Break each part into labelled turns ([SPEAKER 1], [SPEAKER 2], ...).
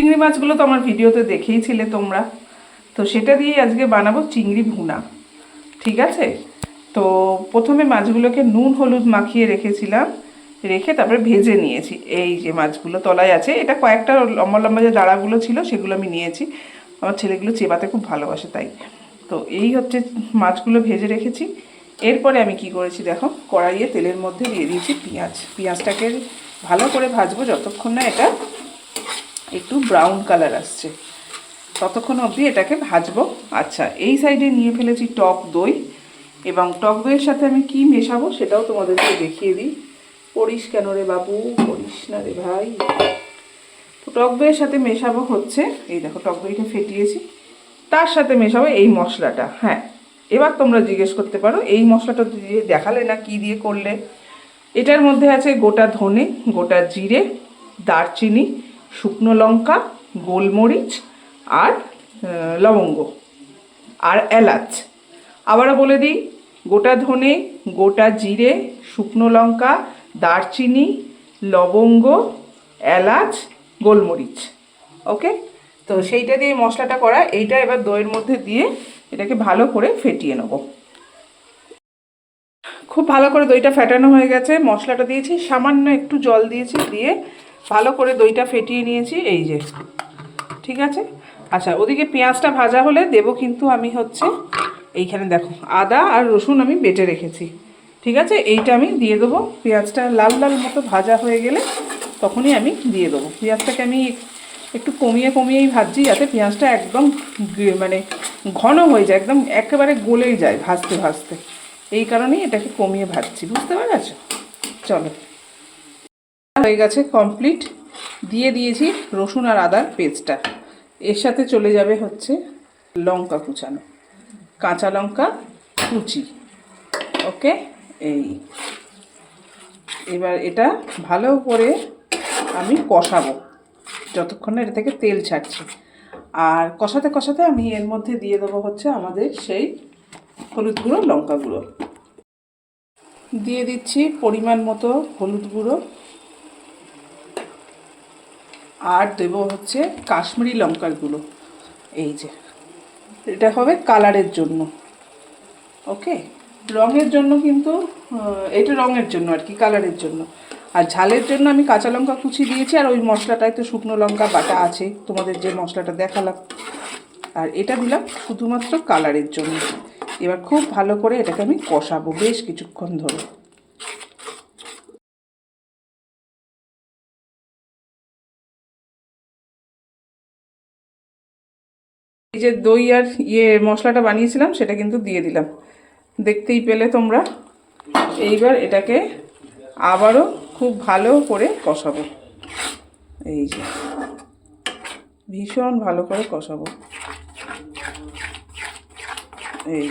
[SPEAKER 1] চিংড়ি মাছগুলো তো আমার ভিডিওতে দেখেইছিলে তোমরা। তো সেটা দিয়েই আজকে বানাবো চিংড়ি ভুনা। ঠিক আছে? তো প্রথমে মাছগুলোকে নুন, হলুদ মাখিয়ে রেখেছিলাম। রেখে তারপরে ভেজে নিয়েছি। এই যে মাছগুলো তলায় আছে, এটা কয়েকটা লম্বা লম্বা যে দাঁড়াগুলো ছিল সেগুলো আমি নিয়েছি। আমার ছেলেগুলো চেবাতে খুব ভালোবাসে তাই। তো এই হচ্ছে মাছগুলো ভেজে রেখেছি। এরপরে আমি কি করেছি দেখো, কড়াইয়ে তেলের মধ্যে দিয়ে দিয়েছি পেঁয়াজ। পেঁয়াজটাকে ভালো করে ভাজবো যতক্ষণ না এটা একটু ব্রাউন কালার আসছে। ততক্ষণ অবধি এটাকে ভাজবো। আচ্ছা এই সাইডে নিয়ে ফেলেছি টক দই এবং টক দইয়ের সাথে আমি কি মেশাবো সেটাও তোমাদেরকে দেখিয়ে দিই। পড়িস কেন রে বাবু? পড়িস না রে ভাই। তো টক দইয়ের সাথে মেশাবো হচ্ছে, এই দেখো টক দইটা ফেটিয়েছি। তার সাথে মেশাবো এই মশলাটা হ্যাঁ। এবার তোমরা জিজ্ঞেস করতে পারো, এই মশলাটা দিয়ে দেখালে না কি দিয়ে করলে? এটার মধ্যে আছে গোটা ধনে, গোটা জিরে, দারচিনি শুকনো লঙ্কা, গোলমরিচ আর লবঙ্গ আর এলাচ। আবারও বলে দিই, গোটা ধনে, গোটা জিরে, শুকনো লঙ্কা, দারচিনি, লবঙ্গ, এলাচ, গোলমরিচ। ওকে? তো সেইটা দিয়ে মশলাটা করা, এইটা এবার দইয়ের মধ্যে দিয়ে এটাকে ভালো করে ফেটিয়ে নেব। খুব ভালো করে দইটা ফেটানো হয়ে গেছে। মশলাটা দিয়েছি, সামান্য একটু জল দিয়েছি, দিয়ে ভালো করে দইটা ফেটিয়ে নিয়েছি, এই যে। ঠিক আছে? আচ্ছা ওদিকে পেঁয়াজটা ভাজা হলে দেব কিন্তু আমি হচ্ছে এইখানে দেখো, আদা আর রসুন আমি বেটে রেখেছি। ঠিক আছে? এইটা আমি দিয়ে দেবো। পেঁয়াজটা লাল লাল মতো ভাজা হয়ে গেলে তখনই আমি দিয়ে দেবো। পেঁয়াজটাকে আমি একটু কমিয়ে কমিয়েই ভাজছি যাতে পেঁয়াজটা একদম মানে ঘন হয়ে যায়, একদম একেবারে গলেই যায় ভাজতে ভাজতে। এই কারণেই এটাকে কমিয়ে ভাজছি। বুঝতে পেরেছ? চলো। হয়ে গেছে কমপ্লিট দিয়ে দিয়েছি রসুন আর আদার পেস্টটা এর সাথে চলে যাবে হচ্ছে লঙ্কা কুচানো। কাঁচা লঙ্কা কুচি। ওকে এই। এবার এটা ভালো করে আমি কষাবো। যতক্ষণ এটা থেকে তেল ছাড়ছে। আর কষাতে কষাতে আমি এর মধ্যে দিয়ে দেবো হচ্ছে আমাদের সেই হলুদ গুঁড়ো, লঙ্কা গুঁড়ো। দিয়ে দিচ্ছি পরিমাণ মতো হলুদ গুঁড়ো। আর দেব হচ্ছে কাশ্মীরি লঙ্কার এই যে, এটা হবে কালারের জন্য। ওকে? রঙের জন্য কিন্তু এটা রঙের জন্য আর কি, কালারের জন্য। আর ঝালের জন্য আমি কাঁচা লঙ্কা কুচি দিয়েছি, আর ওই মশলাটায় তো শুকনো লঙ্কা বাটা আছে, তোমাদের যে মশলাটা দেখালাম। আর এটা দিলাম শুধুমাত্র কালারের জন্য। এবার খুব ভালো করে এটাকে আমি কষাবো বেশ কিছুক্ষণ ধরে। এই যে দই আর ইয়ে মশলাটা বানিয়েছিলাম, সেটা কিন্তু দিয়ে দিলাম। দেখতেই পেলে তোমরা। এইবার এটাকে আবারও খুব ভালো করে কষাবো। এই যে, ভীষণ ভালো করে কষাবো। এই।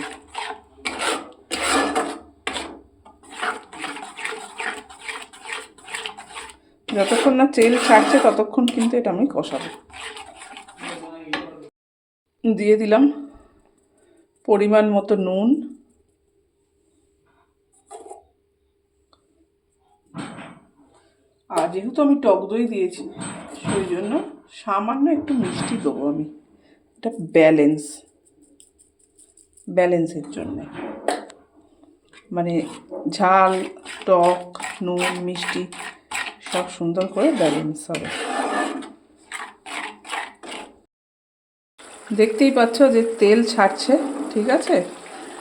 [SPEAKER 1] যতক্ষণ না তেল ছাড়ছে, ততক্ষণ কিন্তু এটা আমি কষাবো। দিয়ে দিলাম পরিমাণ মতো নুন। আর যেহেতু আমি টক দই দিয়েছি, সেই জন্য সামান্য একটু মিষ্টি দেবো আমি। এটা ব্যালেন্স, ব্যালেন্সের জন্যে। মানে ঝাল, টক, নুন, মিষ্টি সব সুন্দর করে ব্যালেন্স হবে। দেখতেই পাচ্ছ যে তেল ছাড়ছে, ঠিক আছে?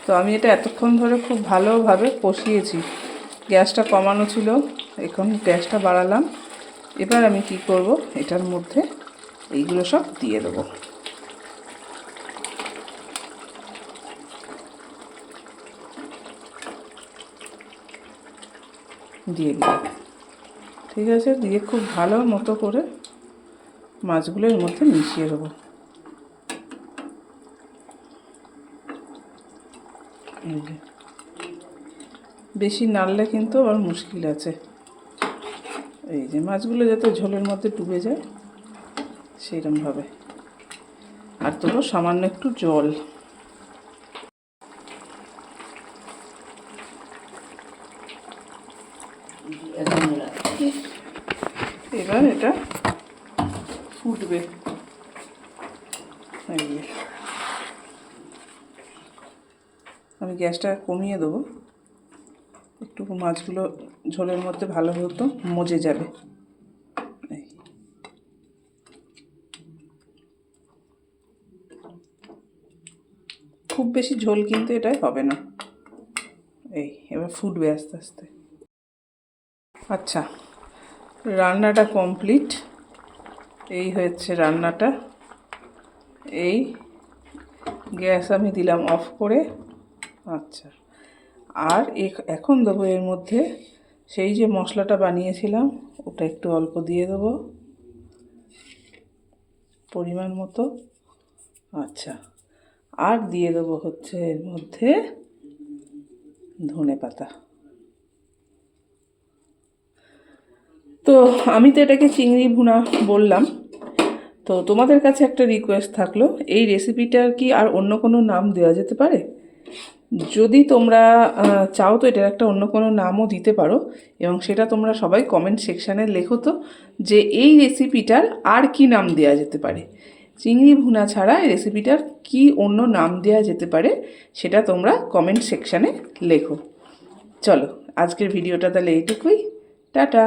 [SPEAKER 1] তো আমি এটা এতক্ষণ ধরে খুব ভালোভাবে কষিয়েছি। গ্যাসটা কমানো ছিল, এখন গ্যাসটা বাড়ালাম। এবার আমি কি করব, এটার মধ্যে এইগুলো সব দিয়ে দেবো। দিয়ে দিলাম। ঠিক আছে? দিয়ে খুব ভালো মতো করে মাছগুলো এর মধ্যে মিশিয়ে দেবো এই যে। বেশি নাড়লে কিন্তু আবার মুশকিল আছে। এই যে মাছগুলো যাতে ঝোলের মধ্যে ডুবে যায় সেইরকমভাবে আর দেবো সামান্য একটু জল। এবার এটা ফুটবে। এই যে। আমি গ্যাসটা কমিয়ে দেবো। একটু মাছগুলো ঝোলের মধ্যে ভালো হতো মজে যাবে। খুব বেশি ঝোল কিন্তু এটাই হবে না। এই, এবার ফুটবে আস্তে আস্তে। আচ্ছা রান্নাটা কমপ্লিট এই হয়েছে রান্নাটা। এই, গ্যাস আমি দিলাম অফ করে। আচ্ছা। আর এখ- এখন দেবো এর মধ্যে সেই যে মশলাটা বানিয়েছিলাম, ওটা একটু অল্প দিয়ে দেবো। পরিমাণ মতো। আচ্ছা। আর দিয়ে দেবো হচ্ছে এর মধ্যে ধনে পাতা। তো আমি তো এটাকে চিংড়ি ভুনা বললাম। তো তোমাদের কাছে একটা রিকোয়েস্ট থাকল, এই রেসিপিটার কি আর অন্য কোনো নাম দেওয়া যেতে পারে? যদি তোমরা চাও তো এটার একটা অন্য কোনো নামও দিতে পারো এবং সেটা তোমরা সবাই কমেন্ট সেকশানে লেখো তো যে এই রেসিপিটার আর কি নাম দেওয়া যেতে পারে। চিংড়ি ভুনা ছাড়া এই রেসিপিটার কি অন্য নাম দেওয়া যেতে পারে সেটা তোমরা কমেন্ট সেকশানে লেখো। চলো, আজকের ভিডিওটা তাহলে এইটুকুই। টাটা!